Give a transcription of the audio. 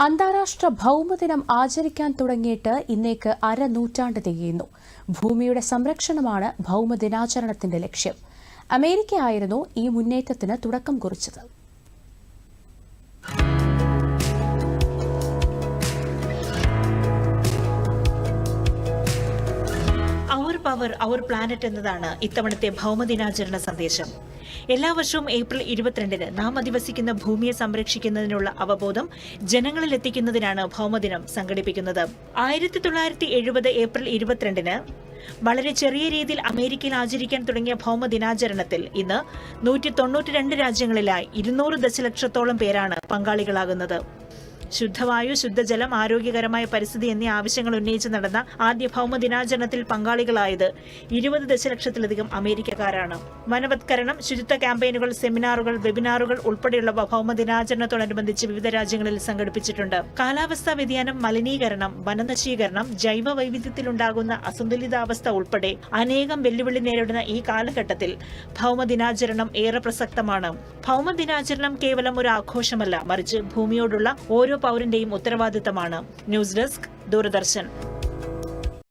അന്താരാഷ്ട്ര ഭൗമദിനം ആചരിക്കാൻ തുടങ്ങിയിട്ട് ഇന്നേക്ക് അരനൂറ്റാണ്ട് തികയുന്നു. ഭൂമിയുടെ സംരക്ഷണമാണ് ഭൗമദിനാചരണത്തിന്റെ ലക്ഷ്യം. അമേരിക്കയായിരുന്നു ഈ മുന്നേറ്റത്തിന് തുടക്കം കുറിച്ചത്. അവർ പവർ അവർ പ്ലാനറ്റ് എന്നതാണ് ഇത്തവണത്തെ ഭൗമദിനാചരണ സന്ദേശം. എല്ലാ വർഷവും ഏപ്രിൽ ഇരുപത്തിരണ്ടിന് നാം അധിവസിക്കുന്ന ഭൂമിയെ സംരക്ഷിക്കുന്നതിനുള്ള അവബോധം ജനങ്ങളിൽ എത്തിക്കുന്നതിനാണ് ഭൗമദിനം സംഘടിപ്പിക്കുന്നത്. ആയിരത്തി തൊള്ളായിരത്തി എഴുപത് ഏപ്രിൽ ഇരുപത്തിരണ്ടിന് വളരെ ചെറിയ രീതിയിൽ അമേരിക്കയിൽ ആചരിക്കാൻ തുടങ്ങിയ ഭൗമദിനാചരണത്തിൽ ഇന്ന് നൂറ്റി തൊണ്ണൂറ്റി രണ്ട് രാജ്യങ്ങളിലായി ഇരുന്നൂറ് ദശലക്ഷത്തോളം പേരാണ് പങ്കാളികളാകുന്നത്. ശുദ്ധവായു ശുദ്ധജലം ആരോഗ്യകരമായ പരിസ്ഥിതി എന്നീ ആവശ്യങ്ങൾ ഉന്നയിച്ച് നടന്ന ആദ്യ ഭൗമ ദിനാചരണത്തിൽ പങ്കാളികളായത് ഇരുപത് ദശലക്ഷത്തിലധികം അമേരിക്കക്കാരാണ്. വനവത്കരണം ശുചിത്വ ക്യാമ്പയിനുകൾ സെമിനാറുകൾ വെബിനാറുകൾ ഉൾപ്പെടെയുള്ളവ ഭൗമ ദിനാചരണത്തോടനുബന്ധിച്ച് വിവിധ രാജ്യങ്ങളിൽ സംഘടിപ്പിച്ചിട്ടുണ്ട്. കാലാവസ്ഥാ വ്യതിയാനം മലിനീകരണം വനനശീകരണം ജൈവ വൈവിധ്യത്തിലുണ്ടാകുന്ന അസന്തുലിതാവസ്ഥ ഉൾപ്പെടെ അനേകം വെല്ലുവിളി നേരിടുന്ന ഈ കാലഘട്ടത്തിൽ ഭൗമ ദിനാചരണം ഏറെ പ്രസക്തമാണ്. ഭൗമ ദിനാചരണം കേവലം ഒരു ആഘോഷമല്ല മറിച്ച് ഭൂമിയോടുള്ള ഓരോ പൗരന്റെയും ഉത്തരവാദിത്തമാണ്. News desk Doordarshan.